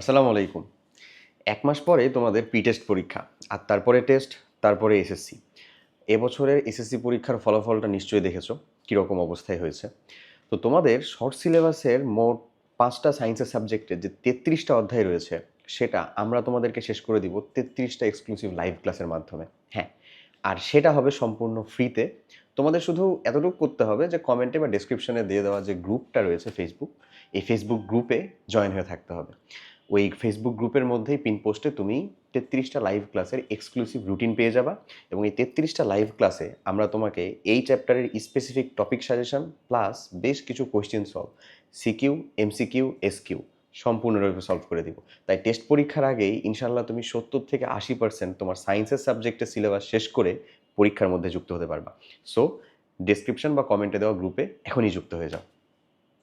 আসসালামু আলাইকুম। এক মাস পরে তোমাদের প্রি টেস্ট পরীক্ষা, আর তারপরে টেস্ট তারপরে এসএসসি এবছরের এসএসসি পরীক্ষার ফলাফলটা নিশ্চয়ই দেখেছ, কীরকম অবস্থায় হয়েছে। তো তোমাদের শর্ট সিলেবাসের মোট পাঁচটা সায়েন্সের সাবজেক্টের যে তেত্রিশটা অধ্যায় রয়েছে, সেটা আমরা তোমাদেরকে শেষ করে দিব তেত্রিশটা এক্সক্লুসিভ লাইভ ক্লাসের মাধ্যমে। হ্যাঁ আর সেটা হবে সম্পূর্ণ ফ্রিতে তোমাদের শুধু এতটুকু করতে হবে যে কমেন্টে বা ডেসক্রিপশনে দিয়ে দেওয়া যে গ্রুপটা রয়েছে ফেসবুক এই ফেসবুক গ্রুপে জয়েন হয়ে থাকতে হবে। ওই ফেসবুক গ্রুপের মধ্যেই পিন পোস্টে তুমি তেত্রিশটা লাইভ ক্লাসের এক্সক্লুসিভ রুটিন পেয়ে যাবা এবং এই তেত্রিশটা লাইভ ক্লাসে আমরা তোমাকে এই চ্যাপ্টারের স্পেসিফিক টপিক সাজেশন প্লাস বেশ কিছু question solve CQ MCQ SQ সম্পূর্ণরূপে সলভ করে দিব। তাই টেস্ট পরীক্ষার আগেই ইনশাল্লাহ তুমি সত্তর থেকে আশি পার্সেন্ট তোমার সায়েন্সের সাবজেক্টের সিলেবাস শেষ করে পরীক্ষার মধ্যে যুক্ত হতে পারবা। সো ডেসক্রিপশন বা কমেন্টে দেওয়া গ্রুপে এখনই যুক্ত হয়ে যাও।